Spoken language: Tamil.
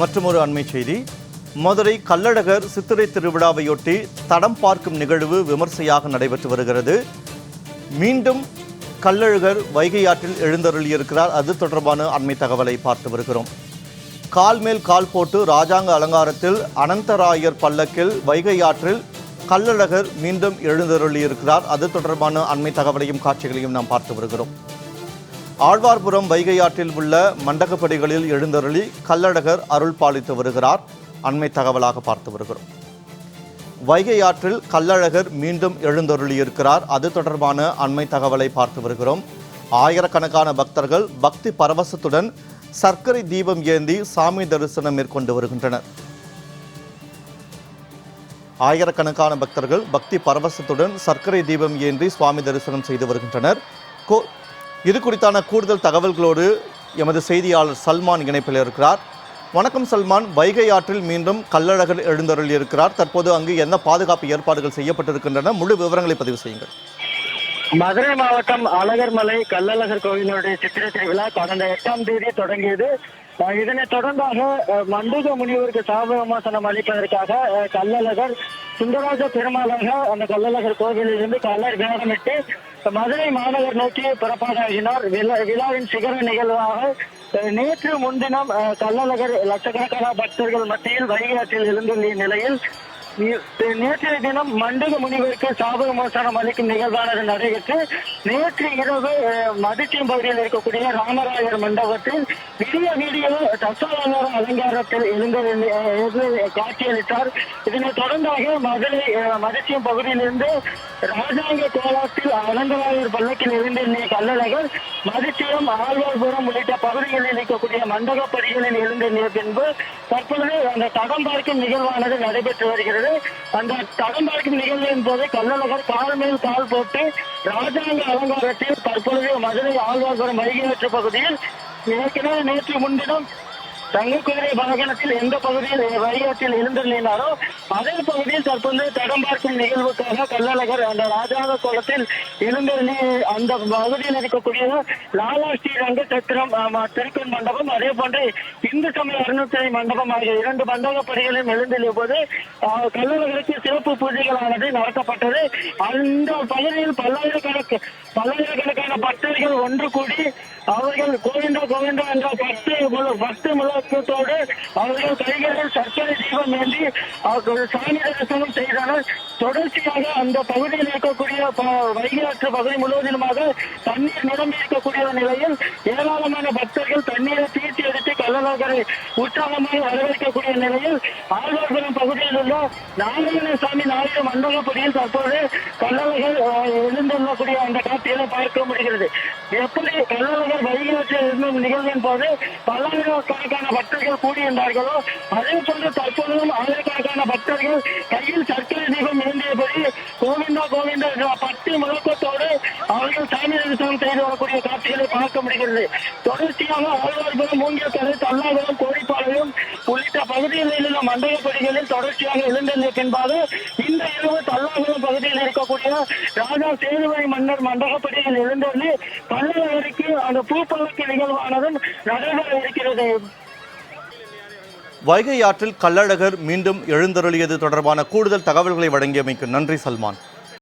மற்றும் ஒரு அண்மை செய்தி. மதுரை கள்ளழகர் சித்திரை திருவிழாவையொட்டி தடம் பார்க்கும் நிகழ்வு விமர்சையாக நடைபெற்று வருகிறது. மீண்டும் கல்லழகர் வைகை ஆற்றில் எழுந்தருளியிருக்கிறார். அது தொடர்பான அண்மை தகவலை பார்த்து வருகிறோம். கால் மேல் கால் போட்டு ராஜாங்க அலங்காரத்தில் அனந்தராயர் பல்லக்கில் வைகை ஆற்றில் கள்ளழகர் மீண்டும் எழுந்தருளியிருக்கிறார். அது தொடர்பான அண்மை தகவலையும் காட்சிகளையும் நாம் பார்த்து வருகிறோம். ஆழ்வார்புரம் வைகை ஆற்றில் உள்ள மண்டகப்படிகளில் எழுந்தருளி கள்ளழகர் அருள் பாலித்து வருகிறார். அண்மை தகவலாக பார்த்து வருகிறோம். வைகை ஆற்றில் கல்லழகர் மீண்டும் எழுந்தருளி இருக்கிறார் அது தொடர்பான அண்மை தகவலை பார்த்து வருகிறோம். ஆயிரக்கணக்கான பக்தர்கள் பக்தி பரவசத்துடன் சர்க்கரை தீபம் ஏந்தி சாமி தரிசனம் மேற்கொண்டு வருகின்றனர். ஆயிரக்கணக்கான பக்தர்கள் பக்தி பரவசத்துடன் சர்க்கரை தீபம் ஏந்தி சுவாமி தரிசனம் செய்து வருகின்றனர். கோ- இது குறித்தான கூடுதல் தகவல்களோடு எமது செய்தியாளர் சல்மான் இணைப்பில் இருக்கிறார். வணக்கம் சல்மான். வைகை ஆற்றில் மீண்டும் கள்ளழகர் எழுந்தருள் இருக்கிறார். தற்போது அங்கு என்ன பாதுகாப்பு ஏற்பாடுகள் செய்யப்பட்டிருக்கின்றன? முழு விவரங்களை பதிவு செய்யுங்கள். மதுரை மாவட்டம் அழகர்மலை கள்ளழகர் கோவிலுடைய சித்திரை திருவிழா கடந்த எட்டாம் தேதி தொடங்கியது. இதனை இதனைத் தொடர்ந்தாக மண்டூக முனிவருக்கு சாப விமோசனம் அளிப்பதற்காக அஹ், கள்ளழகர் சுந்தராஜ பெருமாளாக அந்த கல்லழகர் கோவிலில் இருந்து கள்ளர் வேடமிட்டு மதுரை மாநகர் நோக்கி புறப்பாடாகினார். விழா விழாவின் சிகர நிகழ்வாக அஹ், நேற்று முன்தினம் அஹ், கள்ளழகர் லட்சக்கணக்கான பக்தர்கள் மத்தியில் வைகை ஆற்றில் எழுந்துள்ள நிலையில் நேற்றைய தினம் மண்டக முனிவருக்கு சாபக மோசனம் அளிக்கும் நிகழ்வானது நடைபெற்று நேற்று இரவு மதுச்சியம் பகுதியில் இருக்கக்கூடிய ராமராயர் மண்டபத்தில் விடிய வீடியோ தசாவதார அலங்காரத்தில் எழுந்து காட்சியளித்தார். இதனைத் தொடர்ந்தாக மதுரை மதுச்சியம் பகுதியிலிருந்து ராஜாங்க கோலாத்தில் அலங்கராயர் பல்லக்கில் எழுந்திருந்த கல்லழகர் மதிச்சியம் ஆழ்வார்புரம் உள்ளிட்ட பகுதிகளில் இருக்கக்கூடிய மண்டபப்படிகளில் எழுந்திருந்த பின்பு தற்பொழுது அந்த தடம் பார்க்கும் நிகழ்வானது நடைபெற்று வருகிறது. அந்த தடம் பார்க்கும் நிகழ்வின் போது கள்ளநகர் கால் மேல் கால் போட்டு ராஜாங்க அலங்காரத்தில் தற்பொழுது மதுரை ஆழ்வார்புரம் வைகையாற்று பகுதியில் ஏற்கனவே நேற்று முன்தினம் தங்கக்குதிரை வாகனத்தில் எந்த பகுதியில் வைகாற்றில் எழுந்துள்ளாரோ அதே பகுதியில் தற்போது தடம் பார்க்கும் நிகழ்வுக்காக கள்ளழகர் அந்த ராஜாத கோலத்தில் எழுந்தருளி அந்த பகுதியில் இருக்கக்கூடிய லாலா ஸ்ரீரங்க சத்திரம் திருக்கன் மண்டபம் அதே போன்று இந்து சமய அருணத்துறை மண்டபம் ஆகிய இரண்டு மண்டப படிகளிலும் எழுந்தள்ளிய போது கள்ளழகருக்கு சிறப்பு பூஜைகளானது நடத்தப்பட்டது. அந்த பகுதியில் பல்லாயிரக்கணக்கு பல்லாயிரக்கணக்கு பல்லாயிரக்கணக்கான பக்தர்கள் ஒன்று கூடி அவர்கள் கோவிந்தா கோவிந்தா என்ற பக்தி முழு பக்தி முழக்கத்தோடு அவர்கள் கைகளில் சர்க்கரை தீபம் ஏந்தி அவர்கள் சாமி தரிசனம் செய்தனர். தொடர்ச்சியாக அந்த பகுதியில் இருக்கக்கூடிய ப- வைகை ஆற்று பகுதி முழுவதிலுமாக தண்ணீர் நிரம்பி இருக்கக்கூடிய நிலையில் ஏராளமான பக்தர்கள் தண்ணீரை தீர்த்தி எடுத்து கள்ளநகரை உற்சாகமாக வரவேற்கக்கூடிய நிலையில் ஆழ்வார்புரம் பகுதியில் உள்ள நாராயணசாமி நாயுடு மண்டபப்படியில் தற்போது கள்ளநகர் அஹ், சொல்லக்கூடிய அந்த காட்சிகளை பார்க்க முடிகிறது எப்படி தலைவர்கள் வைகாற்றில் இருந்தும் நிகழ்வின் போது பல்லாயிரக்கணக்கான பக்தர்கள் கூடியிருந்தார்களோ அதே போன்று தற்போதும் ஆயிரக்கணக்கான பக்தர்கள் கையில் சர்க்கரை தீபம் ஏந்தியபடி கோவிந்தா கோவிந்தா என்ற பக்தி முழக்கத்தோடு அவர்கள் சாமி தரிசனம் செய்து வரக்கூடிய காட்சிகளை பார்க்க முடிகிறது. தொடர்ச்சியாக ஆழ்வார்புரம் மூங்கியத்தலை தல்லாகுளம் கோடிப்பாளையம் உள்ளிட்ட பகுதிகளில் உள்ள பகுதிகளில் தொடர்ச்சியாக எழுந்தெழுந்த பின்பாக இந்த இரவு தல்லாகுளம் பகுதியில் இருக்கக்கூடிய ராஜா சேதுவை மன்னர் மண்டகப்படியில் எழுந்தள்ளி பல்லவருக்கு அந்த பூப்பழக்கு நிகழ்வானதும் நடைபெற இருக்கிறது. வைகை ஆற்றில் கள்ளழகர் மீண்டும் எழுந்தருளியது தொடர்பான கூடுதல் தகவல்களை வழங்கியமைக்கு நன்றி சல்மான்.